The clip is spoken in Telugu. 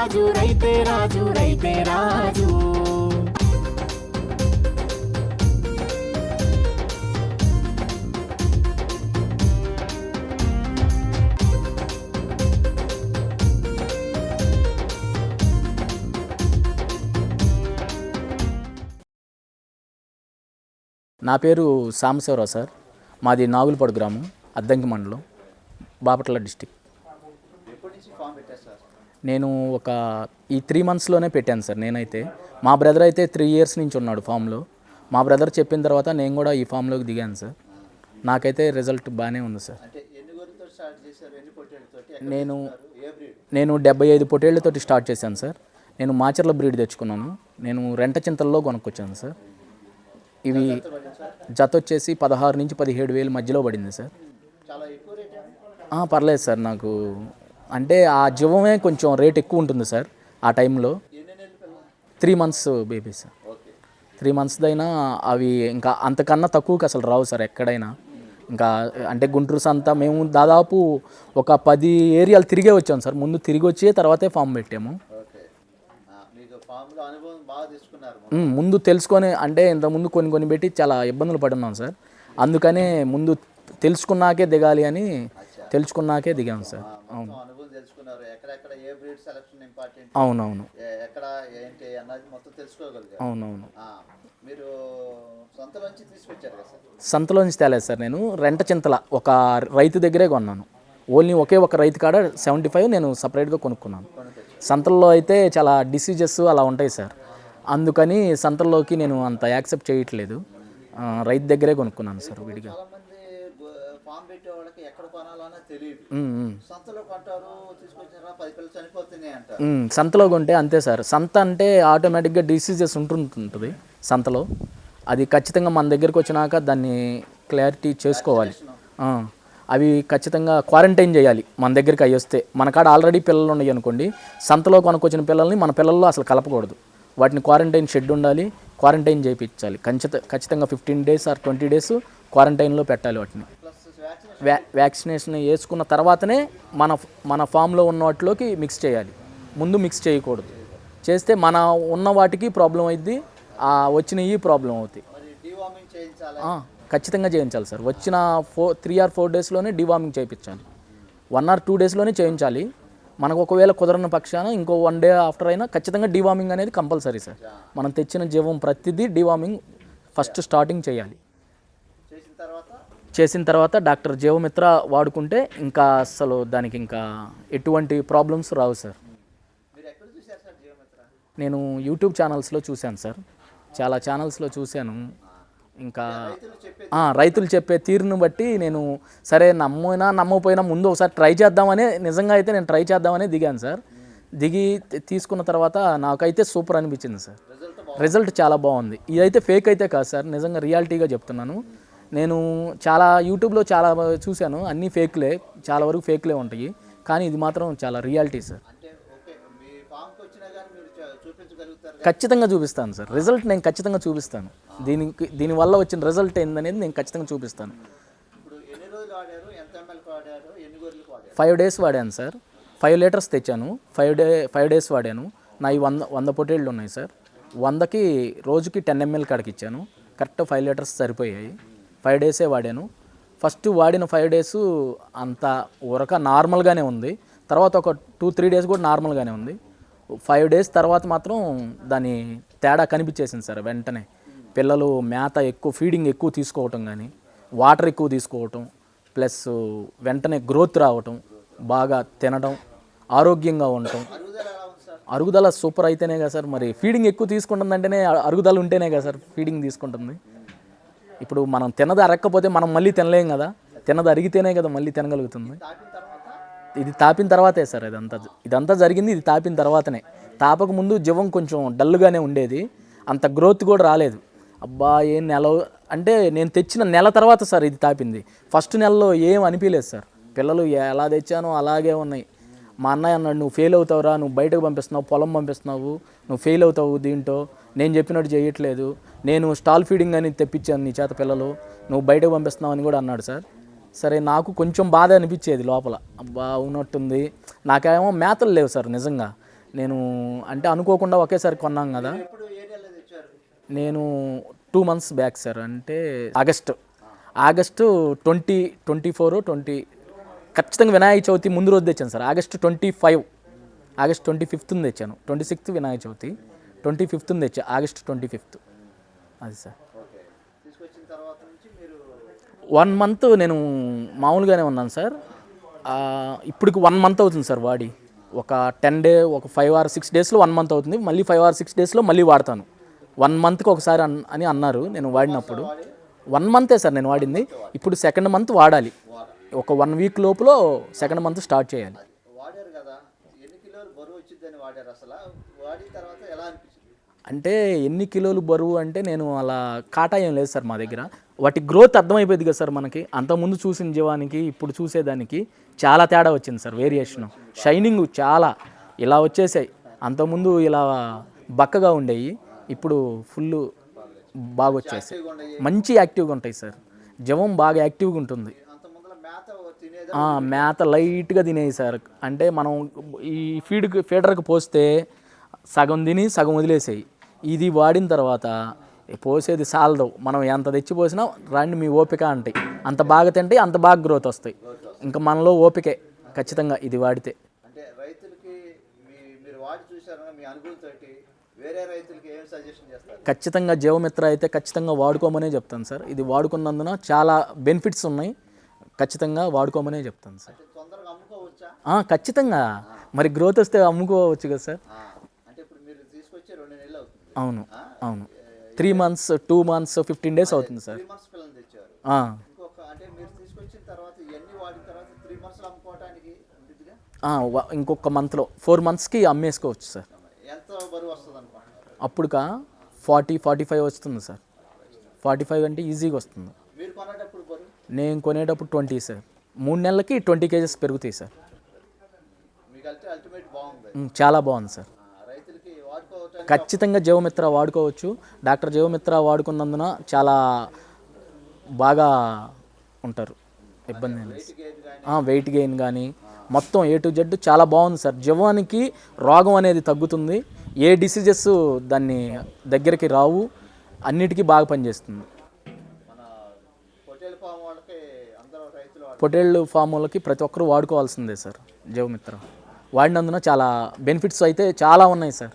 రాజు రైతే రాజు రైతే రాజు. నా పేరు సాంబశివరావు సార్. మాది నాగులపాడు గ్రామం అద్దంకి మండలం బాపట్ల డిస్టిక్. నేను ఒక ఈ త్రీ మంత్స్లోనే పెట్టాను సార్ నేనైతే. మా బ్రదర్ అయితే త్రీ ఇయర్స్ నుంచి ఉన్నాడు ఫామ్లో మా బ్రదర్ చెప్పిన తర్వాత నేను కూడా ఈ ఫామ్లోకి దిగాను సార్. నాకైతే రిజల్ట్ బాగానే ఉంది సార్. నేను నేను డెబ్బై ఐదు పొటేళ్ళతోటి స్టార్ట్ చేశాను సార్. నేను మాచర్ల బ్రీడ్ తెచ్చుకున్నాను. నేను రెంట చింతల్లో కొనుక్కొచ్చాను సార్. ఇవి జత వచ్చేసి పదహారు నుంచి పదిహేడు వేలు మధ్యలో పడింది సార్. పర్లేదు సార్ నాకు అంటే ఆ జీవమే కొంచెం రేట్ ఎక్కువ ఉంటుంది సార్ ఆ టైంలో. Three months baby sir. Three మంత్స్దైనా అవి ఇంకా అంతకన్నా తక్కువకి అసలు రావు సార్ ఎక్కడైనా. ఇంకా అంటే గుంటూరు సంత మేము దాదాపు ఒక పది ఏరియాలు తిరిగే వచ్చాం సార్. ముందు తిరిగి వచ్చి తర్వాతే ఫామ్ పెట్టాము. ముందు తెలుసుకొని అంటే ఇంత ముందు కొన్ని కొన్ని పెట్టి చాలా ఇబ్బందులు పడున్నాం సార్. అందుకనే ముందు తెలుసుకున్నాకే దిగాలి అని తెలుసుకున్నాకే దిగాం సార్. అవును. తెలుసుకున్నారు. ఎక్కడెక్కడ ఏ బ్రీడ్ సెలక్షన్ ఇంపార్టెంట్ అవునవును. ఎక్కడ ఏంటి అన్నది మొత్తం తెలుసుకోగలిగారు. అవునవును. మీరు సొంత నుంచి తీసుకొచ్చారు కదా సార్? సంతలోంచి తేలేదు సార్ నేను. రెంట చింతల ఒక రైతు దగ్గరే కొన్నాను. ఓన్లీ ఒకే ఒక రైతు కాడ సెవెంటీ ఫైవ్ నేను సపరేట్గా కొనుక్కున్నాను. సంతల్లో అయితే చాలా డిసీజెస్ అలా ఉంటాయి సార్. అందుకని సంతల్లోకి నేను అంత యాక్సెప్ట్ చేయట్లేదు. రైతు దగ్గరే కొనుక్కున్నాను సార్ విడిగా. ఫామ్ పెట్టే వాళ్ళకి ఎక్కడ కొనాలన్నా తెలియదు. సంతలో కొంటారు తీసుకొచ్చారా పది పిల్లలు చనిపోతున్నాయి అంటారు. సంతలో కొంటే అంతే సార్. సంత అంటే ఆటోమేటిక్గా డిసీజెస్ ఉంటుంటుంది సంతలో. అది ఖచ్చితంగా మన దగ్గరికి వచ్చినాక దాన్ని క్లారిటీ చేసుకోవాలి. అవి ఖచ్చితంగా క్వారంటైన్ చేయాలి మన దగ్గరికి అవి వస్తే. మన కాడ ఆల్రెడీ పిల్లలు ఉన్నాయి అనుకోండి సంతలో కొనుక్కొచ్చిన పిల్లల్ని మన పిల్లల్లో అసలు కలపకూడదు. వాటిని క్వారంటైన్ షెడ్ ఉండాలి క్వారంటైన్ చేయించాలి. ఖచ్చిత ఖచ్చితంగా fifteen days or twenty days క్వారంటైన్లో పెట్టాలి వాటిని. వ్యా వ్యాక్సినేషన్ వేసుకున్న తర్వాతనే మన మన ఫామ్లో ఉన్న వాటిలోకి మిక్స్ చేయాలి. ముందు మిక్స్ చేయకూడదు. చేస్తే మన ఉన్న వాటికి ప్రాబ్లం అయింది వచ్చినవి ప్రాబ్లం అవుతాయి. ఖచ్చితంగా చేయించాలి సార్. వచ్చిన ఫోర్ త్రీ ఆర్ ఫోర్ డేస్లోనే డివార్మింగ్ చేయించాలి. వన్ ఆర్ టూ డేస్లోనే చేయించాలి. మనకు ఒకవేళ కుదరని పక్షాన ఇంకో వన్ డే ఆఫ్టర్ అయినా ఖచ్చితంగా డివార్మింగ్ అనేది కంపల్సరీ సార్. మనం తెచ్చిన జీవం ప్రతిదీ డివార్మింగ్ ఫస్ట్ స్టార్టింగ్ చేయాలి. చేసిన తర్వాత డాక్టర్ జీవమిత్ర వాడుకుంటే ఇంకా అసలు దానికి ఇంకా ఎటువంటి ప్రాబ్లమ్స్ రావు సార్. నేను యూట్యూబ్ ఛానల్స్లో చూశాను సార్. చాలా ఛానల్స్లో చూశాను. ఇంకా రైతులు చెప్పే తీరును బట్టి నేను సరే నమ్మినా నమ్మకపోయినా ముందు ఒకసారి ట్రై చేద్దామని నిజంగా అయితే నేను ట్రై చేద్దామని దిగాను సార్. దిగి తీసుకున్న తర్వాత నాకైతే సూపర్ అనిపించింది సార్. రిజల్ట్ చాలా బాగుంది. ఇదైతే ఫేక్ అయితే కాదు సార్. నిజంగా రియాలిటీగా చెప్తున్నాను. నేను చాలా యూట్యూబ్లో చాలా చూశాను. అన్నీ ఫేక్లే చాలా వరకు ఫేక్లే ఉంటాయి. కానీ ఇది మాత్రం చాలా రియాలిటీ సార్? ఖచ్చితంగా చూపిస్తాను సార్. రిజల్ట్ నేను ఖచ్చితంగా చూపిస్తాను. దీనికి దీనివల్ల వచ్చిన రిజల్ట్ ఏందనేది నేను ఖచ్చితంగా చూపిస్తాను. ఫైవ్ డేస్ వాడాను సార్. ఫైవ్ లీటర్స్ తెచ్చాను. ఫైవ్ డే ఫైవ్ డేస్ వాడాను. నా ఈ వంద వంద పొటేళ్ళు ఉన్నాయి సార్. వందకి రోజుకి టెన్ ఎంఎల్ కాడికి ఇచ్చాను కరెక్ట్ ఫైవ్ లీటర్స్ సరిపోయాయి. ఫైవ్ డేసే వాడాను. ఫస్ట్ వాడిన ఫైవ్ డేస్ అంత ఉరక నార్మల్గానే ఉంది. తర్వాత ఒక టూ త్రీ డేస్ కూడా నార్మల్గానే ఉంది. ఫైవ్ డేస్ తర్వాత మాత్రం దాని తేడా కనిపించేసింది సార్ వెంటనే. పిల్లలు మేత ఎక్కువ ఫీడింగ్ ఎక్కువ తీసుకోవటం కానీ వాటర్ ఎక్కువ తీసుకోవటం ప్లస్ వెంటనే గ్రోత్ రావటం బాగా తినడం ఆరోగ్యంగా ఉండటం. అరుగుదల సూపర్ అయితేనే కదా సార్ మరి ఫీడింగ్ ఎక్కువ తీసుకుంటుందంటేనే అరుగుదల ఉంటేనే కదా సార్ ఫీడింగ్ తీసుకుంటుంది. ఇప్పుడు మనం తినది అరక్కపోతే మనం మళ్ళీ తినలేం కదా? తినది అరిగితేనే కదా మళ్ళీ తినగలుగుతుంది. ఇది తాపిన తర్వాతే సార్ ఇదంతా. ఇదంతా జరిగింది ఇది తాపిన తర్వాతనే. తాపక ముందు జీవం కొంచెం డల్గానే ఉండేది. అంత గ్రోత్ కూడా రాలేదు. అబ్బా ఏం నెల అంటే నేను తెచ్చిన నెల తర్వాత సార్ ఇది తాపింది. ఫస్ట్ నెలలో ఏం అనిపించలేదు సార్. పిల్లలు ఎలా తెచ్చానో అలాగే ఉన్నాయి. మా అన్నయ్య అన్నాడు నువ్వు ఫెయిల్ అవుతావురా నువ్వు బయటకు పంపిస్తున్నావు పొలం పంపిస్తున్నావు నువ్వు ఫెయిల్ అవుతావు దీంట్లో నేను చెప్పినట్టు చేయట్లేదు నేను స్టాల్ ఫీడింగ్ అని తెప్పించాను నీ చేత పిల్లలు నువ్వు బయటకు పంపిస్తున్నావు అని కూడా అన్నాడు సార్. సరే నాకు కొంచెం బాధ అనిపించేది లోపల. అబ్బా ఉన్నట్టుంది నాకేమో మేతలు లేవు సార్ నిజంగా. నేను అంటే అనుకోకుండా ఒకేసారి కొన్నాం కదా. నేను టూ మంత్స్ బ్యాక్ సార్ అంటే August. August twenty twenty four twenty ఖచ్చితంగా వినాయక చవితి ముందు రోజు తెచ్చాను sir. August twenty five August twenty fifth తెచ్చాను. Twenty sixth Vinayaka Chavithi twenty fifth తెచ్చా ఆగస్ట్ ట్వంటీ ఫిఫ్త్. అది సార్. వన్ మంత్ నేను మామూలుగానే ఉన్నాను సార్. ఇప్పటికి వన్ మంత్ అవుతుంది సార్ వాడి. ఒక టెన్ డే ఒక ఫైవ్ ఆర్ సిక్స్ డేస్లో వన్ మంత్ అవుతుంది. మళ్ళీ ఫైవ్ ఆర్ సిక్స్ డేస్లో మళ్ళీ వాడతాను. వన్ మంత్కి ఒకసారి అన్- అని అన్నారు నేను వాడినప్పుడు. వన్ మంతే సార్ నేను వాడింది. ఇప్పుడు సెకండ్ మంత్ వాడాలి. ఒక వన్ వీక్ లోపల సెకండ్ మంత్ స్టార్ట్ చేయాలి. వాడారు కదా ఎన్ని కిలోలు బరువు వచ్చిందని వాడారు అసలు? వాడిన తర్వాత ఎలా అనిపించింది? అంటే ఎన్ని కిలోలు బరువు అంటే నేను అలా కాటా ఏం లేదు సార్ మా దగ్గర. వాటి గ్రోత్ అర్థమైపోయింది కదా సార్ మనకి. అంతకుముందు చూసిన జీవానికి ఇప్పుడు చూసేదానికి చాలా తేడా వచ్చింది సార్ వేరియేషన్. షైనింగ్ చాలా ఇలా వచ్చేసాయి. అంతకుముందు ఇలా బక్కగా ఉండేవి ఇప్పుడు ఫుల్ బాగా వచ్చేసాయి. మంచి యాక్టివ్గా ఉంటాయి సార్. జవం బాగా యాక్టివ్గా ఉంటుంది. మేత లైట్గా తినేవి సార్. అంటే మనం ఈ ఫీడ్కి ఫీడర్కి పోస్తే సగం తిని సగం వదిలేసాయి. ఇది వాడిన తర్వాత పోసేది సాలదు. మనం ఎంత తెచ్చి పోసినా రండి మీ ఓపిక అంటాయి. అంత బాగా తింటే అంత బాగా గ్రోత్ వస్తాయి. ఇంకా మనలో ఓపికే ఖచ్చితంగా ఇది వాడితే. ఖచ్చితంగా జీవమిత్ర అయితే ఖచ్చితంగా వాడుకోమనే చెప్తాను సార్. ఇది వాడుకున్నందున చాలా బెనిఫిట్స్ ఉన్నాయి. ఖచ్చితంగా వాడుకోమనే చెప్తాను సార్. ఖచ్చితంగా. మరి గ్రోత్ వస్తే అమ్ముకోవచ్చు కదా సార్. అవును అవును. Three months two months fifteen days అవుతుంది సార్. ఇంకొక మంత్లో ఫోర్ మంత్స్కి అమ్మేసుకోవచ్చు సార్. అప్పుడుకా ఫార్టీ ఫార్టీ ఫైవ్ వస్తుంది సార్. ఫార్టీ ఫైవ్ అంటే ఈజీగా వస్తుంది. నేను కొనేటప్పుడు ట్వంటీ సార్. మూడు నెలలకి ట్వంటీ కేజెస్ పెరుగుతాయి సార్. చాలా బాగుంది సార్. ఖచ్చితంగా జీవమిత్ర వాడుకోవచ్చు. డాక్టర్ జీవమిత్ర వాడుకున్నందున చాలా బాగా ఉంటారు. ఇబ్బంది వెయిట్ గెయిన్ కానీ మొత్తం ఏ టు జెడ్ చాలా బాగుంది సార్. జీవానికి రోగం అనేది తగ్గుతుంది. ఏ డిసీజెస్ దాన్ని దగ్గరికి రావు. అన్నిటికీ బాగా పనిచేస్తుంది మన పొట్టేల ఫామ్ వాళ్ళకి అందరూ రైతులు వాడు పొటేళ్ళు ఫామ్ వాళ్ళకి ప్రతి ఒక్కరూ వాడుకోవాల్సిందే సార్. జీవమిత్ర. వాడినందున చాలా బెనిఫిట్స్ అయితే చాలా ఉన్నాయి సార్.